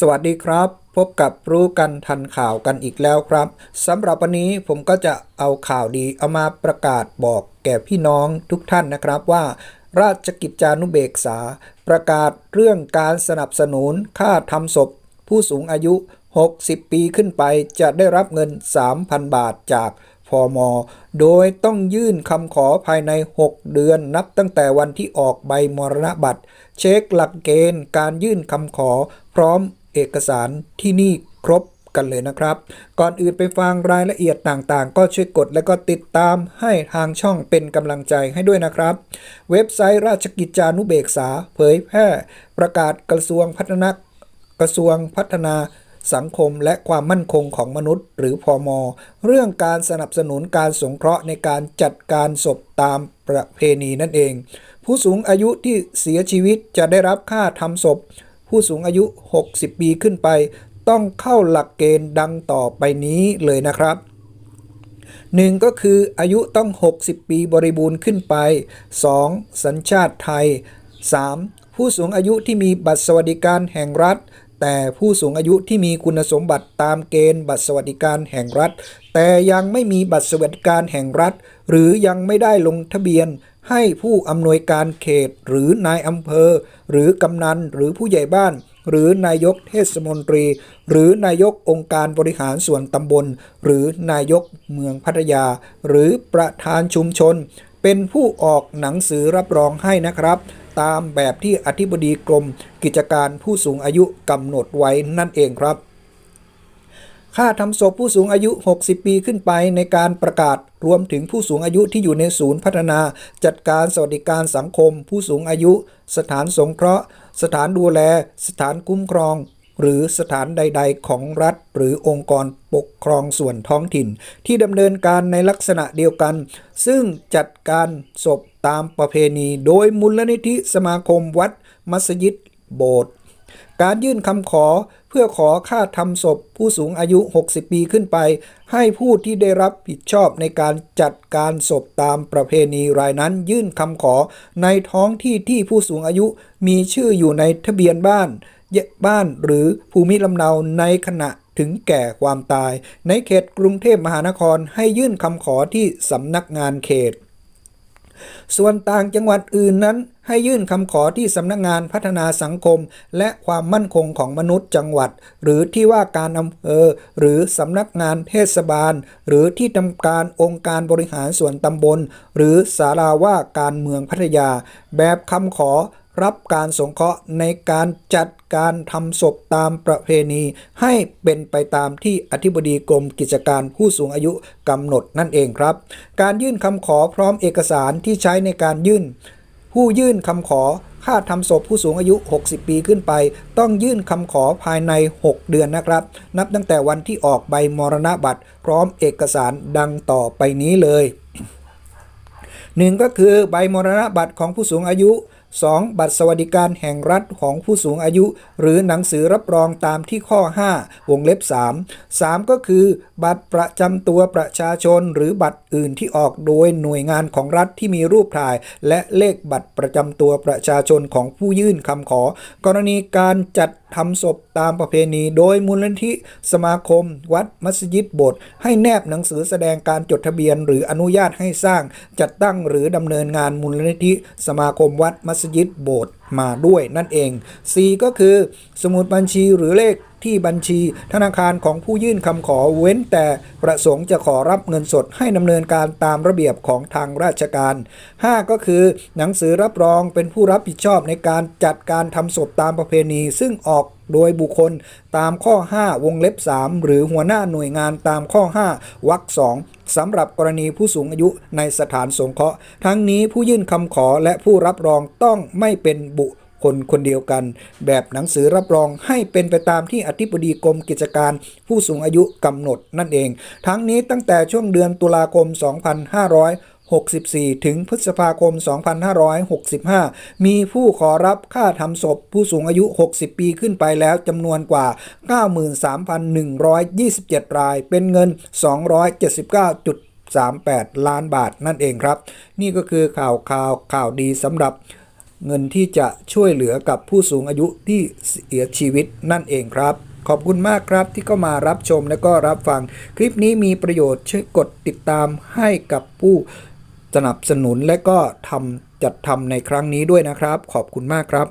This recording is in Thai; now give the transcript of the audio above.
สวัสดีครับ พบกับรู้กันทันข่าวกันอีกแล้วครับสำหรับวันนี้ผมก็จะเอาข่าวดีเอามาประกาศบอกแก่พี่น้องทุกท่านนะครับว่า ราชกิจจานุเบกษา ประกาศเรื่องการสนับสนุนค่าทำศพ ผู้สูงอายุ 60 ปีขึ้นไปจะได้รับเงิน 3,000 บาทจากพอมโดยต้องยื่นคำขอภายใน 6 เดือนนับตั้งแต่วันที่ออกใบมรณบัตร เช็คหลักเกณฑ์การยื่นคำขอ พร้อม เอกสารที่นี่ครบกันเลยนะครับ ก่อนอื่นไปฟังรายละเอียดต่างๆ ก็ช่วยกดและก็ติดตามให้ทางช่องเป็นกำลังใจให้ด้วยนะครับ เว็บไซต์ราชกิจจานุเบกษา เผยแพร่ ประกาศกระทรวงพัฒนากระทรวงพัฒนาสังคมและความมั่นคงของมนุษย์ หรือพอมเรื่องการสนับสนุนการสงเคราะห์ในการจัดการศพตามประเพณีนั่นเอง ผู้สูงอายุที่เสียชีวิตจะได้รับค่าทำศพ ผู้สูงอายุ 60 ปีขึ้นไป ต้องเข้าหลักเกณฑ์ดังต่อไปนี้เลยนะครับ 1. ก็คืออายุต้อง 60 ปีบริบูรณ์ขึ้นไป 2. สัญชาติไทย 3. ผู้สูงอายุที่มีบัตรสวัสดิการแห่งรัฐ แต่ผู้สูงอายุที่มีคุณสมบัติตามเกณฑ์บัตรสวัสดิการแห่งรัฐ แต่ยังไม่มีบัตรสวัสดิการแห่งรัฐ หรือยังไม่ได้ลงทะเบียน ให้ผู้อำนวยการเขตหรือนายอำเภอ หรือกำนันหรือผู้ใหญ่บ้าน หรือนายกเทศมนตรี หรือนายกองค์การบริหารส่วนตำบล หรือนายกเมืองพัทยา หรือประธานชุมชน เป็นผู้ออกหนังสือรับรองให้นะครับ ตามแบบที่อธิบดีกรมกิจการผู้สูงอายุกำหนดไว้นั่นเองครับ ค่าทำศพผู้สูงอายุ 60 ปีขึ้นไปในการประกาศรวมถึงผู้สูงอายุที่อยู่ในศูนย์พัฒนา จัดการสวัสดิการสังคม ผู้สูงอายุ สถานสงเคราะห์ สถานดูแล สถานคุ้มครอง หรือสถานใด ๆ ของรัฐ หรือองค์กรปกครองส่วนท้องถิ่น ที่ดำเนินการในลักษณะเดียวกัน ซึ่งจัดการศพตามประเพณี โดยมูลนิธิสมาคมวัด มัสยิด โบสถ์การยื่นคำขอ พื่อขอค่าทำศพผู้สูงอายุ 60 ปีขึ้นไป ให้ผู้ที่ได้รับผิดชอบในการจัดการศพตามประเพณีรายนั้นยื่นคำขอในท้องที่ที่ผู้สูงอายุมีชื่ออยู่ในทะเบียนบ้านบ้านหรือภูมิลำเนาในขณะถึงแก่ความตาย ในเขตกรุงเทพมหานครให้ยื่นคำขอที่สำนักงานเขต ส่วนต่างจังหวัดอื่นนั้น ให้ยื่นคำขอที่สำนักงานพัฒนาสังคม และความมั่นคงของมนุษย์จังหวัด หรือที่ว่าการอำเภอหรือสำนักงานเทศบาล หรือที่ทำการองค์การบริหารส่วนตำบล หรือสาราว่าการเมืองพัทยา แบบคำขอ รับการสงเคราะห์ในการจัดการทำศพตามประเพณี ให้เป็นไปตามที่อธิบดีกรมกิจการผู้สูงอายุกำหนดนั่นเองครับ การยื่นคำขอพร้อมเอกสารที่ใช้ในการยื่น ผู้ยื่นคำขอค่าทำศพผู้สูงอายุ 60 ปีขึ้นไป ต้องยื่นคำขอภายใน 6 เดือนนะครับ นับตั้งแต่วันที่ออกใบมรณบัตร พร้อมเอกสารดังต่อไปนี้เลยหนึ่งก็คือใบมรณบัตรของผู้สูงอายุ 2. บัตรสวัสดิการแห่งรัฐของผู้สูงอายุ หรือหนังสือรับรองตามที่ข้อ 5 วงเล็บ 3 3 ก็คือ บัตรประจำตัวประชาชน หรือบัตรอื่นที่ออกโดยหน่วยงานของรัฐที่มีรูปถ่าย และเลขบัตรประจำตัวประชาชนของผู้ยื่นคำขอ กรณีการจัดทำศพตามประเพณี โดยมูลนิธิสมาคม วัดมัสยิดโบสถ์ให้แนบหนังสือแสดงการจดทะเบียน หรืออนุญาตให้สร้าง จัดตั้งหรือดำเนินงานมูลนิธิสมาคมวัดมัสยิดโบสถ์ มาด้วยนั่นเอง4ก็คือสมุดบัญชีหรือเลขที่บัญชีธนาคารของผู้ยื่นคำขอเว้นแต่ประสงค์จะขอรับเงินสดให้ดำเนินการตามระเบียบของทางราชการ 5 ก็คือ หนังสือรับรองเป็นผู้รับผิดชอบในการจัดการทำศพตามประเพณี ซึ่งออกโดยบุคคลตามข้อ 5 วงเล็บ 3 หรือหัวหน้าหน่วยงานตามข้อ 5วรรค2สำหรับกรณีผู้สูงอายุในสถานสงเคราะห์ ทั้งนี้ผู้ยื่นคำขอและผู้รับรองต้องไม่เป็นบบุคนคนเดียวกัน แบบหนังสือรับรองให้เป็นไปตามที่อธิบดีกรมกิจการ ผู้สูงอายุกำหนดนั่นเอง ทั้งนี้ตั้งแต่ช่วงเดือนตุลาคม 2564 ถึงพฤษภาคม 2565 มีผู้ขอรับค่าทำศพผู้สูงอายุ 60 ปีขึ้นไปแล้วจำนวนกว่า 93,127 ราย เป็นเงิน 279.38 ล้านบาทนั่นเองครับ นี่ก็คือข่าวข่าวข่าวดีสำหรับ เงินที่จะช่วยเหลือกับผู้สูงอายุที่เสียชีวิตนั่นเองครับ ขอบคุณมากครับที่เข้ามารับชมและก็รับฟัง คลิปนี้มีประโยชน์ช่วยกดติดตามให้กับผู้สนับสนุนและก็ทำจัดทำในครั้งนี้ด้วยนะครับ ขอบคุณมากครับ